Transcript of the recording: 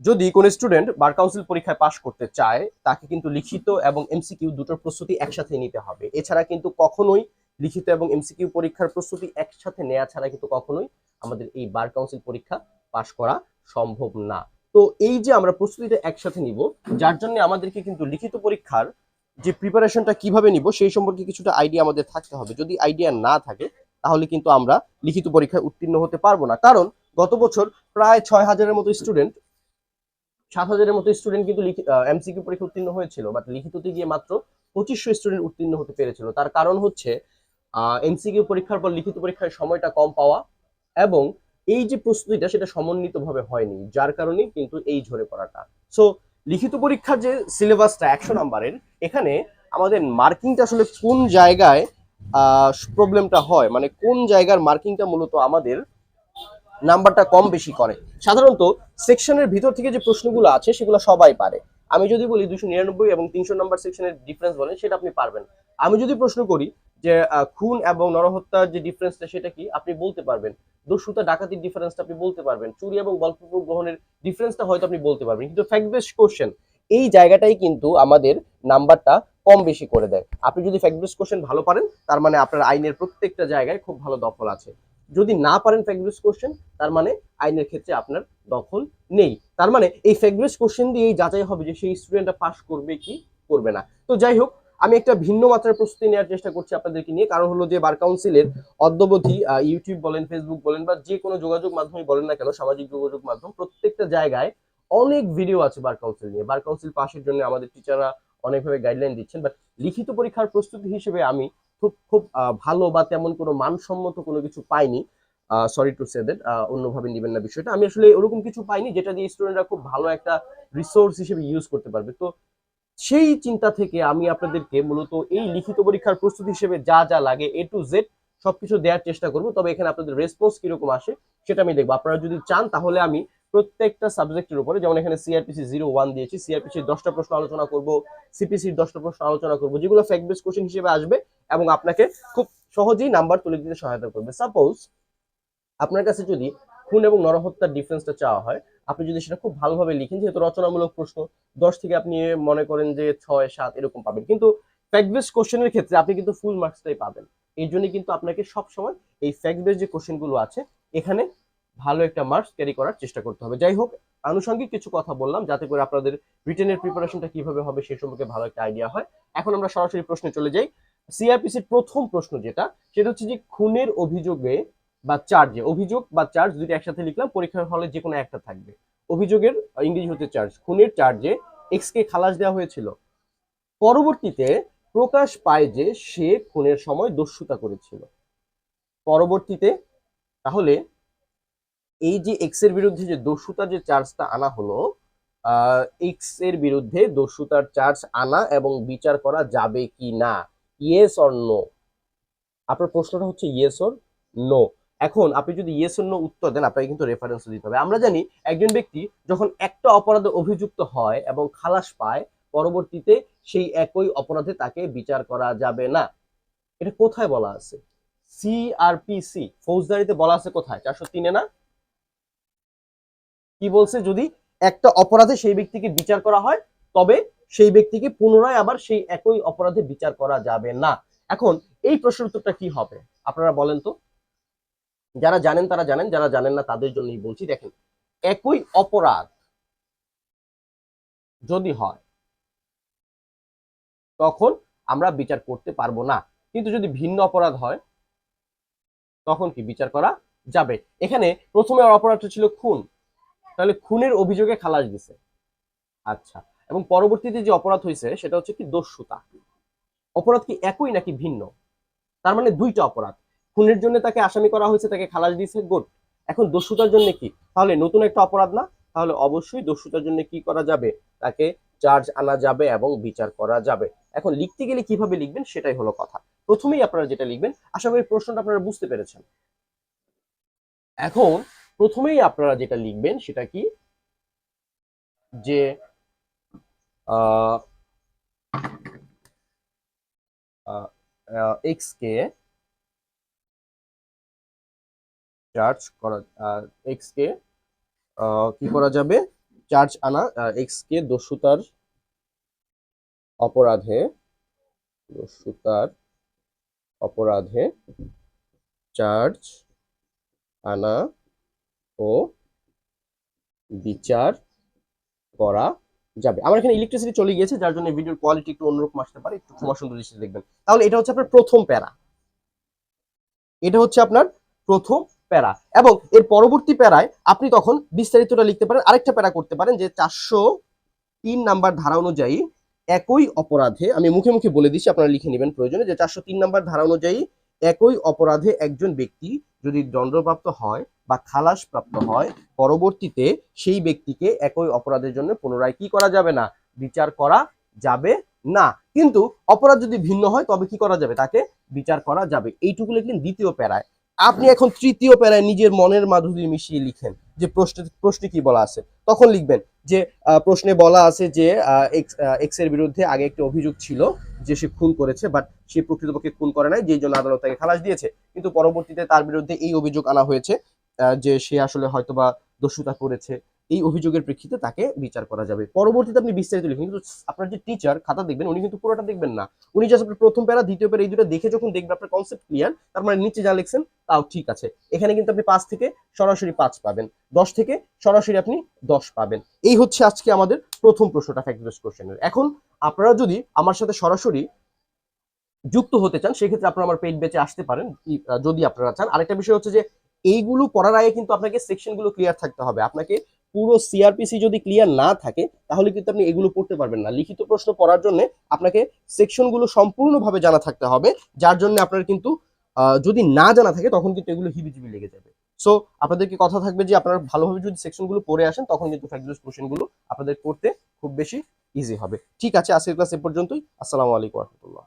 যদি কোন student bar council পরীক্ষায় পাশ করতে চায়, তাকে কিন্তু লিখিত এবং এমসিকিউ দুটোর প্রস্তুতি একসাথে নিতে হবে। এছাড়া কিন্তু কখনোই লিখিত এবং এমসিকিউ পরীক্ষার প্রস্তুতি একসাথে নেওয়া ছাড়া কিন্তু কখনোই আমাদের এই বার কাউন্সিল পরীক্ষা পাশ করা সম্ভব না। তো এই যে আমরা প্রস্তুতিটা একসাথে নিব, যার জন্য আমাদেরকে কিন্তু লিখিত পরীক্ষার যে প্রিপারেশনটা কীভাবে নিব, সেই সম্পর্কে কিছুটা আইডিয়া আমাদের থাকতে হবে। যদি আইডিয়া না থাকে, তাহলে কিন্তু আমরা লিখিত পরীক্ষায় উত্তীর্ণ হতে পারব না। কারণ গত বছর প্রায় ছয় হাজারের মতো স্টুডেন্ট সাত হাজারের মতো স্টুডেন্ট কিন্তু এমসিকিউ পরীক্ষা উত্তীর্ণ হয়েছিল বাট লিখিততে গিয়ে মাত্র পঁচিশশো স্টুডেন্ট উত্তীর্ণ হতে পেরেছিল। তার কারণ হচ্ছে এমসিকিউ পরীক্ষার পর লিখিত পরীক্ষায় সময়টা কম পাওয়া এবং এই যে প্রস্তুতিটা সেটা সমন্বিতভাবে হয়নি, যার কারণে কিন্তু এই ঝরে পড়াটা। সো লিখিত পরীক্ষার যে সিলেবাসটা একশো নাম্বারের, এখানে আমাদের মার্কিংটা আসলে কোন জায়গায় প্রবলেমটা হয় মানে কোন জায়গার মার্কিংটা মূলত আমাদের নাম্বারটা কম বেশি করে। সাধারণত সেকশনের ভিতর থেকে যে প্রশ্নগুলো আছে, সেগুলো সবাই পারে। আমি যদি বলি দুশো নিরানব্বই এবং তিনশো নাম্বার সেকশনের ডিফারেন্স বলেন, সেটা আপনি পারবেন। আমি যদি প্রশ্ন করি যে খুন এবং নরহত্যার যে ডিফারেন্সটা সেটা কি? আপনি বলতে পারবেন। দস্যুতা, ডাকাতির ডিফারেন্সটা আপনি বলতে পারবেন। চুরি এবং গল্পপ্রব গ্রহণের ডিফারেন্সটা হয়তো আপনি বলতে পারবেন। কিন্তু ফ্যাক্ট বেস কোশ্চেন এই জায়গাটাই কিন্তু আমাদের নাম্বারটা কম বেশি করে দেয়। আপনি যদি ফ্যাক্ট বেস কোশ্চেন ভালো পারেন, তার মানে আপনার আইনের প্রত্যেকটা জায়গায় খুব ভালো দখল আছে। যদি না পারেন ফ্যাক্ট কোশ্চেন তার মানে আইনের ক্ষেত্রে আপনার দখল নেই। তার মানে এই বেস কোশ্চেন দিয়েই যাচাই হবে যে সেই স্টুডেন্টটা পাস করবে কি করবে না। তো যাই হোক, আমি একটা ভিন্ন মাত্রার প্রস্তুতি নেওয়ার চেষ্টা করছি আপনাদেরকে নিয়ে। কারণ হলো যে বার কাউন্সিলের অদ্যবধি ইউটিউব বলেন ফেসবুক বলেন, বা যে কোনো যোগাযোগ মাধ্যমে বলেন না কেন, সামাজিক যোগাযোগ মাধ্যম, প্রত্যেকটা জায়গায় অনেক ভিডিও আছে বার কাউন্সিল নিয়ে। বার কাউন্সিল পাশের জন্য আমাদের টিচাররা অনেকভাবে গাইডলাইন দিচ্ছেন। বাট লিখিত পরীক্ষার প্রস্তুতি হিসেবে আমি খুব খুব ভালো বা তেমন কোনো মানসম্মত কোনো কিছু পাইনি। সরি টু সে দ্যাট অন্যভাবে নেবেন না বিষয়টা। আমি আসলে ওরকম কিছু পাইনি যেটা দিয়ে স্টুডেন্টরা খুব ভালো একটা রিসোর্স হিসেবে ইউজ করতে পারবে। তো সেই চিন্তা থেকে আমি আপনাদেরকে মূলত এই লিখিত পরীক্ষার প্রস্তুতি হিসেবে যা যা লাগে এ টু জেড সবকিছু দেওয়ার চেষ্টা করব। তবে এখানে আপনাদের রেসপন্স কীরকম আসে সেটা আমি দেখব। আপনারা যদি চান তাহলে আমি প্রত্যেকটা সাবজেক্টের উপরে, যেমন এখানে সিআরপিসি জিরো ওয়ান দিয়েছি সিআরপিসির দশটা প্রশ্ন আলোচনা করব সিপিসির দশটা প্রশ্ন আলোচনা করব, যেগুলো ফ্যাক্ট বেস কোশ্চেন হিসেবে আসবে এবং আপনাকে খুব সহজেই নাম্বার তুলে দিতে সহায়তা করবে। সাপোজ আপনার কাছে যদি খুন এবং নরহত্যার ডিফারেন্সটা চাওয়া হয়, আপনি যদি সেটা খুব ভালোভাবে লিখেন, যেহেতু রচনামূলক প্রশ্ন, দশ থেকে আপনি মনে করেন যে ছয়, সাত এরকম পাবেন। কিন্তু ফ্যাক্ট বেস কোশ্চেনের ক্ষেত্রে আপনি কিন্তু ফুল মার্কসটাই পাবেন। এই জন্য কিন্তু আপনাকে সবসময় এই ফ্যাক্ট বেস যে কোশ্চেনগুলো আছে, এখানে ভালো একটা মার্কস ক্যারি করার চেষ্টা করতে হবে। যাই হোক, আনুষঙ্গিক কিছু কথা বললাম, যাতে করে আপনাদের রিটেনের প্রিপারেশনটা কীভাবে হবে সেই সম্পর্কে ভালো একটা আইডিয়া হয়। এখন আমরা সরাসরি প্রশ্নে চলে যাই। সিআরপিসির প্রথম প্রশ্ন যেটা, সেটা হচ্ছে যে খুনের অভিযোগে বা চার্জে, অভিযোগ বা চার্জ দুটো একসাথে লিখলাম, পরীক্ষার হলে যে কোনো একটা থাকবে। অভিযোগের ইংরেজি হচ্ছে চার্জ, খুনের চার্জে এক্স কে খালাস দেওয়া হয়েছিল। পরবর্তীতে প্রকাশ পায় যে সে খুনের সময় দস্যুতা করেছিল। পরবর্তীতে তাহলে এই যে এক্সের বিরুদ্ধে যে দস্যুতার যে চার্জটা আনা হলো এক্সের বিরুদ্ধে দস্যুতার চার্জ আনা এবং বিচার করা যাবে কি না? ইয়েস অর নো আপনার প্রশ্নটা হচ্ছে ইয়েস অর নো এখন আপনি যদি ইয়েস অর নো উত্তর দেন, আপনাকে কিন্তু রেফারেন্স দিতে হবে। আমরা জানি একজন ব্যক্তি যখন একটা অপরাধে অভিযুক্ত হয় এবং খালাস পায়, পরবর্তীতে সেই একই অপরাধে তাকে বিচার করা যাবে না। এটা কোথায় বলা আছে? সিআরপিসি ফৌজদারিতে বলা আছে কোথায়? চারশো তিনে না? কি বলছে? যদি একটা অপরাধে সেই ব্যক্তিকে বিচার করা হয়, তবে সেই ব্যক্তিকে পুনরায় আবার সেই একই অপরাধে বিচার করা যাবে না। এখন এই প্রশ্নের উত্তরটা কি হবে? আপনারা বলেন তো। যারা জানেন তারা জানেন, যারা জানেন না তাদের জন্যই বলছি, দেখেন, একই অপরাধ যদি হয়, তখন আমরা বিচার করতে পারব না। কিন্তু যদি ভিন্ন অপরাধ হয়, তখন কি বিচার করা যাবে? এখানে প্রথমে অপরাধটা ছিল খুন। তাহলে খুনের অভিযোগে খালাস দিছে। আচ্ছা এবং পরবর্তীতে যে অপরাধ হয়েছে, সেটা হচ্ছে কি দস্যুতা। অপরাধ কি একই নাকি ভিন্ন? তার মানে দুইটা অপরাধ। খুনের জন্য তাকে আসামি করা হয়েছে, তাকে খালাস দিয়েছে, গুড। এখন দস্যুতার জন্য কি? তাহলে নতুন একটা অপরাধ না? তাহলে অবশ্যই দস্যুতার জন্য কি করা যাবে? তাকে চার্জ আনা যাবে এবং বিচার করা যাবে। এখন লিখতে গেলে কীভাবে লিখবেন, সেটাই হলো কথা। প্রথমেই আপনারা যেটা লিখবেন, আশা করি প্রশ্নটা আপনারা বুঝতে পেরেছেন। এখন প্রথমেই আপনারা যেটা লিখবেন, সেটা কি? যে এক্স কে চার্জ করা এক্স কে কি করা যাবে? চার্জ আনা এক্স কে দস্যুতার অপরাধে দস্যুতার অপরাধে চার্জ আনা ও বিচার করা যাবে। আমার এখানে ইলেকট্রিসিটি চলে গিয়েছে, যার জন্য ভিডিওর কোয়ালিটি একটু অন্যরকম আসতে পারে। একটু ক্ষমা সুন্দর দৃষ্টিতে দেখবেন। তাহলে এটা হচ্ছে আপনার প্রথম প্যারা। এটা হচ্ছে আপনার প্রথম প্যারা। এবং এর পরবর্তী প্যারায় আপনি তখন বিস্তারিতটা লিখতে পারেন, আরেকটা প্যারা করতে পারেন যে চারশো তিন নাম্বার ধারা অনুযায়ী একই অপরাধে, আমি মুখে মুখে বলে দিচ্ছি, আপনারা লিখে নেবেন প্রয়োজনে, যে চারশো তিন নাম্বার ধারা অনুযায়ী একই অপরাধে একজন ব্যক্তি যদি দণ্ডপ্রাপ্ত হয় বা খালাস প্রাপ্ত হয়, পরবর্তীতে সেই ব্যক্তিকে একই অপরাধের জন্য পুনরায় কি করা যাবে না? বিচার করা যাবে না। কিন্তু অপরাধ যদি ভিন্ন হয়, তবে কি করা যাবে? তাকে বিচার করা যাবে। এইটুকু লিখলেন দ্বিতীয় প্যারায়। আপনি এখন তৃতীয় প্যারায় নিজের মনের মাধুরী মিশিয়ে লিখেন যে প্রশ্নে প্রশ্নে কি বলা আছে। তখন লিখবেন যে প্রশ্নে বলা আছে যে এক্সের বিরুদ্ধে আগে একটি অভিযোগ ছিল যে সে খুন করেছে, বাট সে প্রকৃতপক্ষে খুন করে নাই, যেই জন্য আদালত তাকে খালাস দিয়েছে। কিন্তু পরবর্তীতে তার বিরুদ্ধে এই অভিযোগ আনা হয়েছে যে সে আসলে হয়তোবা দস্যুতা করেছে, এই অভিযোগের প্রেক্ষিতে তাকে বিচার করা যাবে। পরবর্তীতে আপনি বিস্তারিত লিখুন, কিন্তু আপনার যে টিচার খাতা দেখবেন, উনি কিন্তু পুরোটা দেখবেন না। উনি জাস্ট আপনার প্রথম প্যারা, দ্বিতীয় প্যারা, এই দুটো দেখে যখন দেখবেন আপনার কনসেপ্ট ক্লিয়ার তার মানে নিচে যা লিখছেন তাও ঠিক আছে। এখানে কিন্তু আপনি পাঁচ থেকে সরাসরি পাঁচ পাবেন। দশ থেকে সরাসরি আপনি দশ পাবেন। এই হচ্ছে আজকে আমাদের প্রথম প্রশ্নটা ফ্যাক্টরিয়াস কোশ্চেনের এখন আপনারা যদি আমার সাথে সরাসরি যুক্ত হতে চান, সেক্ষেত্রে আপনারা আমার পেইড বেচে আসতে পারেন। যদি আপনারা চান। আরেকটা বিষয় হচ্ছে যে এইগুলো পড়ার আগে কিন্তু আপনাকে সেকশনগুলো ক্লিয়ার থাকতে হবে। আপনাকে পুরো সিআরপিসি যদি ক্লিয়ার না থাকে, তাহলে কিন্তু আপনি এগুলো পড়তে পারবেন না। লিখিত প্রশ্ন পড়ার জন্য আপনাকে সেকশনগুলো সম্পূর্ণভাবে জানা থাকতে হবে, যার জন্য আপনার কিন্তু যদি না জানা থাকে, তখন কিন্তু এগুলো হিবিজিবি লেগে যাবে। সো আপনাদেরকে কথা থাকবে যে আপনারা ভালোভাবে যদি সেকশনগুলো পড়ে আসেন, তখন কিন্তু ফ্যাক্টরিয়াস কোশ্চেনগুলো আপনাদের করতে খুব বেশি ইজি হবে। ঠিক আছে, আজকের ক্লাস এ পর্যন্তই। আসসালামু আলাইকুম রহমতুল্লাহ।